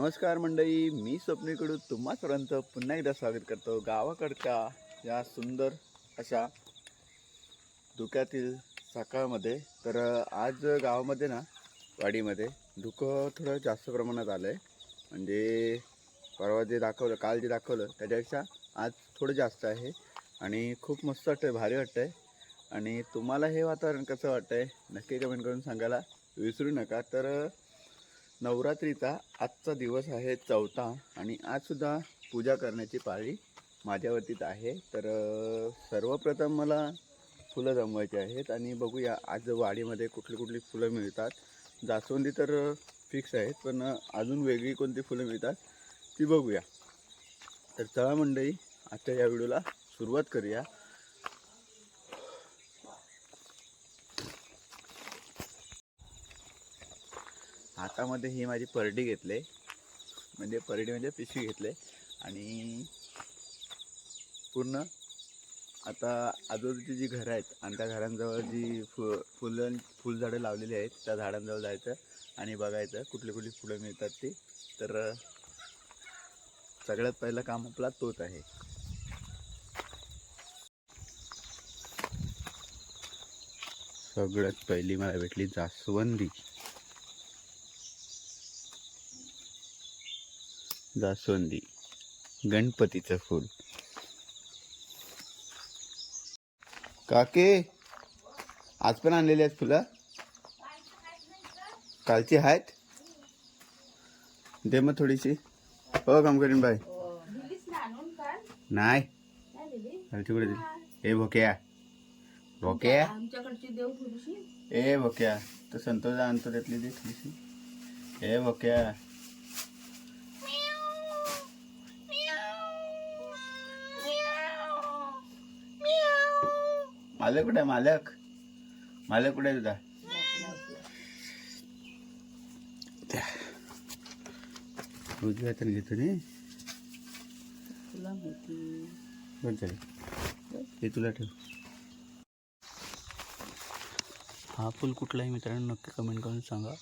नमस्कार मंडळी मी स्वप्नेकडून तुम्हा सर्वांचं पुन्हा एकदा स्वागत करतो गावाकडच्या या सुंदर अशा धुक्यातील सकाळमध्ये तर आज गावामध्ये ना वाडीमध्ये धुकं थोडं जास्त प्रमाणात आलं आहे म्हणजे परवा जे दाखवलं काल जे दाखवलं त्याच्यापेक्षा आज थोडं जास्त आहे. आणि खूप मस्त वाटतं आहे भारी वाटतं आहे आणि तुम्हाला हे वातावरण कसं वाटतं आहे नक्की कमेंट करून सांगायला विसरू नका. तर नवरात्रीचा आजचा दिवस आहे चौथा आणि आजसुद्धा पूजा करण्याची पाळी माझ्यावरतीच आहे. तर सर्वप्रथम मला फुलं जमवायची आहेत आणि बघूया आज वाडीमध्ये कुठली कुठली फुलं मिळतात. जास्वंदी तर फिक्स आहेत पण अजून वेगळी कोणती फुलं मिळतात ती बघूया. तर चला मंडळी आजच्या या व्हिडिओला सुरुवात करूया. हातामध्ये ही माझी परडी घेतले. म्हणजे परडी म्हणजे पिशवी घेतले. आणि पूर्ण आता आजूबाजूची जी घरं आहेत आणि त्या घरांजवळ जी फु फुलं फुलझाडं लावलेली आहेत त्या झाडांजवळ जायचं आणि बघायचं कुठली कुठली फुलं मिळतात ती. तर सगळ्यात पहिलं काम आपला तोच आहे. सगळ्यात पहिली मला भेटली जास्वंदी. जास्वंदी गणपतीचं फूल. काके आज पण आणलेली आहेत फुलं? कालची आहेत? दे मग थोडीशी. हो काम करीन बाय नाही. कालची कुठे दिली ए भोक्या. भोक्या? ए भोक्या. तर संतोष आणतो त्यातली दे थोडीशी. ए भोक्या. मालक कुठे आहे? मालक? मालक कुठे आहे तुझा? त्या. उजव्या हाताने घेतो रे तुला माहिती. बरं चालेल हे तुला ठेव. हा फुल कुठला आहे मित्रांनो नक्की कमेंट करून सांगा.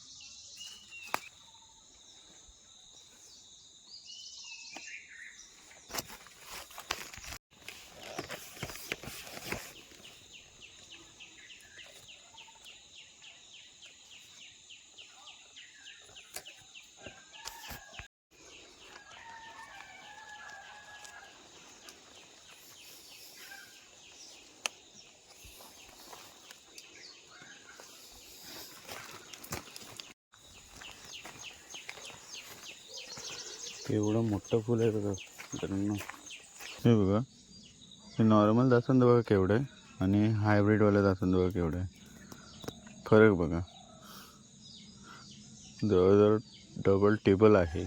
एवढं मोठं फुल आहे बघा. मित्रांनो हे बघा. हे नॉर्मल जास्वंद बघा केवढं आहे. आणि हायब्रिडवालं जास्वंद बघा केवढं आहे. फरक बघा. जवळजवळ डबल टेबल आहे.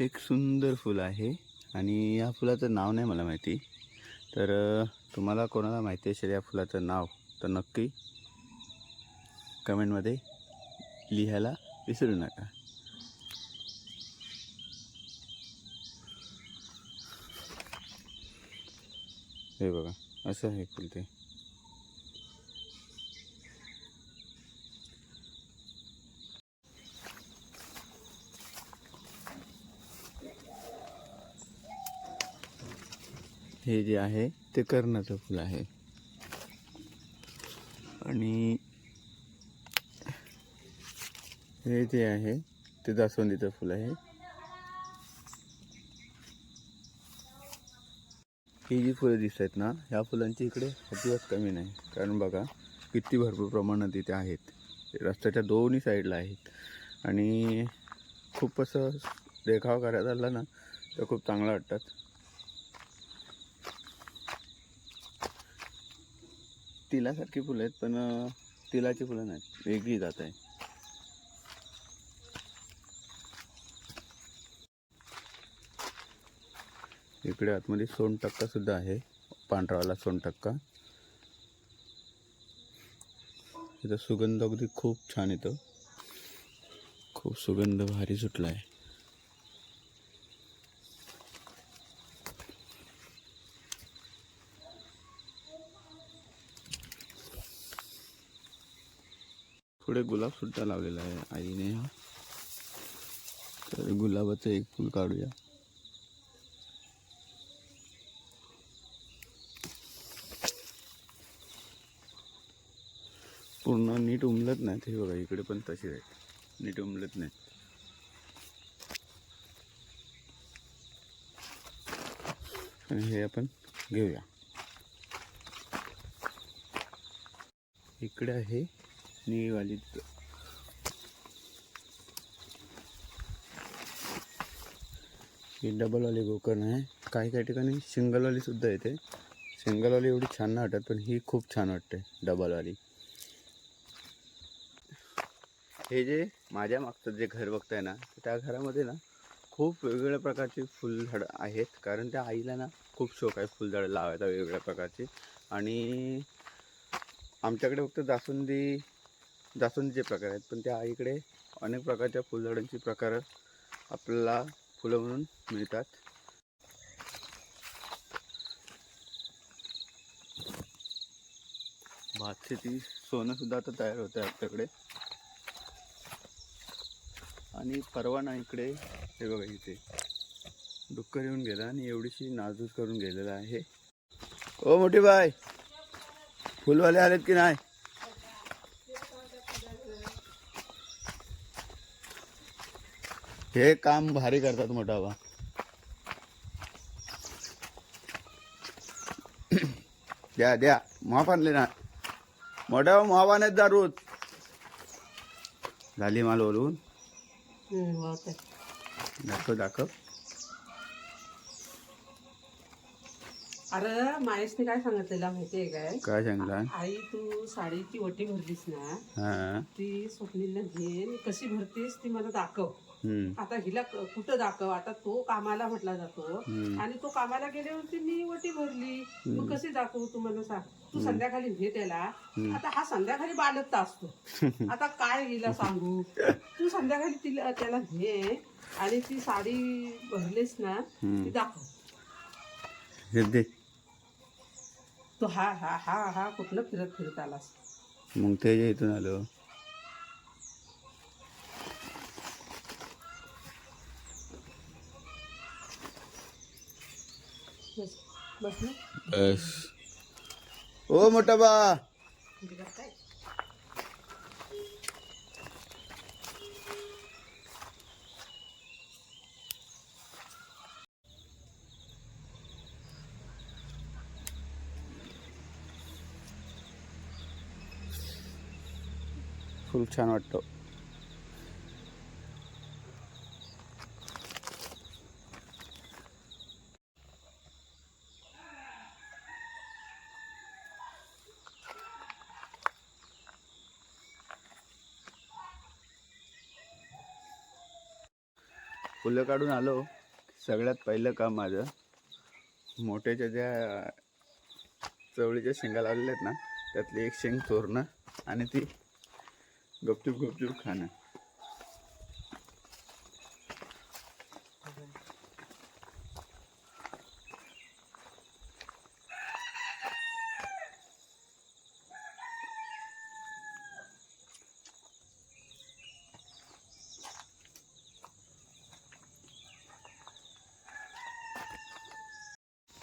एक सुंदर फुल आहे. आणि या फुलाचं नाव नाही मला माहिती. तर तुम्हाला कोणाला माहिती असेल या फुलाचं नाव तर नक्की कमेंटमध्ये लिहायला विसरू नका. हे बघा असं आहे फुल ते. हे जे आहे ते कर्णाचं फुल आहे आणि हे जे आहे ते जास्वंदीचं फुल आहे. ही जी फुलं दिसत आहेत ना ह्या फुलांची इकडे अजिबात कमी नाही. कारण बघा किती भरपूर प्रमाणात इथे आहेत. रस्त्याच्या दोन्ही साईडला आहेत. आणि खूप असं देखाव करायला झाला ना तर खूप चांगलं वाटतात. तिलासारखी फुलं आहेत पण तिलाची फुलं नाहीत. वेगळी जात आहे. इकडे आतमध्ये सोनटक्का सुद्धा आहे. पांढरावाला सोनटक्का इथं सुगंध अगदी खूप छान येतो. खूप सुगंध भारी सुटला आहे पुढे गुलाब सुद्धा लावलेला आहे आईने. हा तर गुलाबाचं एक फूल काढूया. पूर्ण नीट उमलत नाहीत हे बघा इकडे पण तसे आहेत. नीट उमलत नाहीत. आणि हे आपण घेऊया. इकडे आहे निळीवाली ही डबलवाली गोकर्ण आहे. काही काही ठिकाणी सिंगलवाली सुद्धा येते. सिंगलवाली एवढी छान नाही वाटत पण ही खूप छान वाटते डबलवाली हे जे माझ्या मागचं जे घर बघताय ना त्या घरामध्ये ना खूप वेगवेगळ्या प्रकारची फुलझाडं आहेत. कारण त्या आईला ना खूप शौक आहे फुलझाडं लावायचा वेगवेगळ्या प्रकारची. आणि आमच्याकडे फक्त जास्वंदी जास्वंदीचे प्रकार आहेत. पण त्या आईकडे अनेक प्रकारच्या फुलझाडांची प्रकार आपल्याला फुलं म्हणून मिळतात. भात शेती सोनंसुद्धा आता तयार होतं आहे आपल्याकडे. आणि परवा ना इकडे हे बघा इथे. डुक्कर येऊन गेला आणि एवढीशी नाजूक करून गेलेला आहे. ओ मोठी बाय फुलवाले आलेत की नाही? हे काम भारी करतात मोठा बा. द्या द्या माफ आणले ना. मोठा मावानेच दारूत झाली माल ओलवून दाखव दाखव. अरे माहेशने काय सांगितलेलं माहितीये काय? काय सांगला आई तू साडीची वटी भरलीस ना हा. ती स्वप्नीला घे कशी भरतीस ती मला दाखव. आता हिला कुठं दाखव? आता तो कामाला म्हटला जातो. आणि तो कामाला गेल्यावरती मी वटी भरली. मग कशी दाखवू तू मला सांग? तू संध्याकाळी घे त्याला आता हा संध्याकाळी बालत असतो. आता काय हिला सांगू? तू संध्याकाळी तिला त्याला घे आणि ती साडी भरलीस ना ती दाखव. तो हा हा हा हा कुठनं फिरत फिरत आलास? मग ते इथून आलो. बस बस ना बस ओ मोठा बा फुलं काढून आलो. सगळ्यात पहिलं काम माझं. मोठ्याच्या ज्या चवळीच्या शेंगा लावलेल्या आहेत ना त्यातली एक शेंग चोरणं आणि ती गपचूप गपचूप खाणं.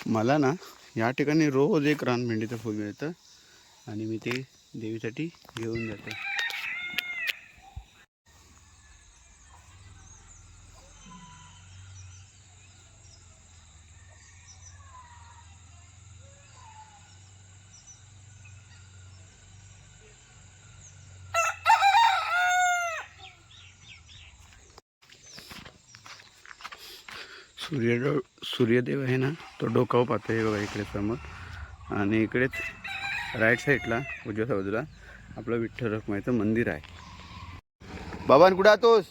मला ना या ठिकाणी रोज एक रानभेंडीचं फूल मिळतं आणि मी ते देवीसाठी घेऊन जाते. सूर्यदेव सूर्यदेव आहे ना तो डोकाव पाहतो हे बघा इकडे समोर. आणि इकडेच राईट साईडला उजव्या बाजूला आपलं विठ्ठल रखमाईचं मंदिर आहे. बाबान कुठं आतोस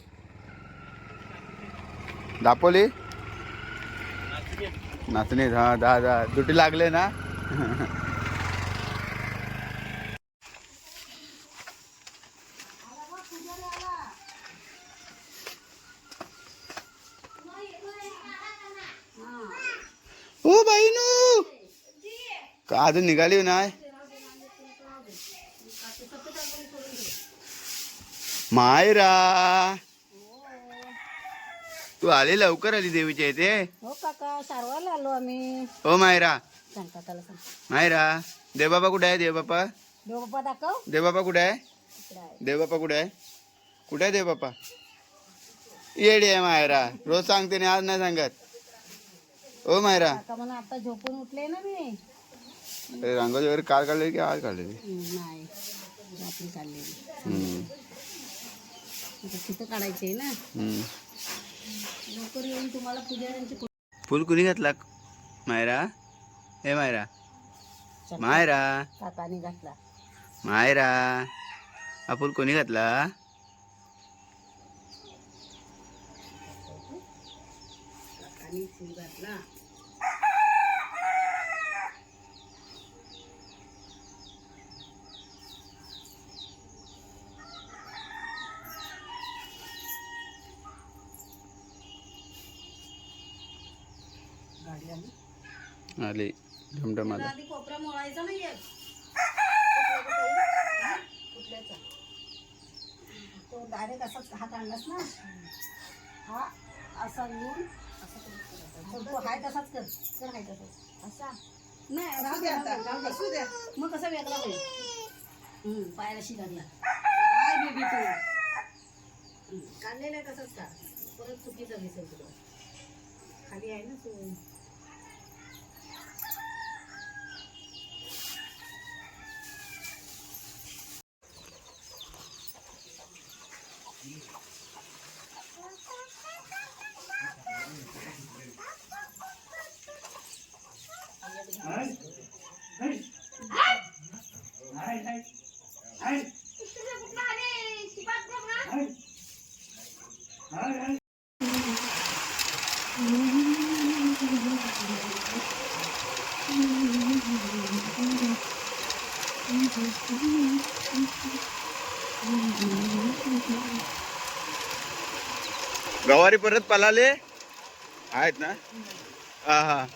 दापोली? नाचणी हा दहा दहा दुटी लागले ना ओ बाईनू का अजून निघाली नाही मायरा. तू आली लवकर आली देवीच्या इथे? हो काका सारवायला आलो आम्ही. हो मायरा. सांग. मायरा देवबाबा कुठे आहे देवबापा देव बाप्पा दाखव. देवबापा कुठे आहे? इकडे आहे. देवबापा कुठे आहे? कुठे आहे देवबापा येडी आहे मायरा. रोज सांगते ना आज नाही सांगत. हो मायरा. काका म्हणा आता झोपून उठले ना मी. रांगोळी वगैरे काल काढलेली की आज काढलेली? नाही. रात्री काढलेली. आता तिथं काढायचे ना. लवकर येऊन तुम्हाला पुजाऱ्यांची फुल कुणी घातला? मायरा? हे मायरा. मायरा. काकाने घातला. मायरा. हा फुल कोणी घातला? काकाने फुल घातला. गाडी आली. आली. आला आधी कोपरा मोळायचा नाहीये. कुठल्याचा? तो डायरेक्ट असाच हा ना? हा असा घेऊन. असा करायचा. तो- तो हाय तसाच कर. कर हाय तसाच. असा. नाही राहू दे, राहू दे, राहू दे. असू द्या मग कसा वेगळा होईल? हम्म, पायाला शी लागला. काय बेबी तू. काढलेला आहे तसाच का? परत चुकीचा दिसेल तुला. खाली आहे ना तू. गवारी परत पलाले? आहेत ना? हा हा.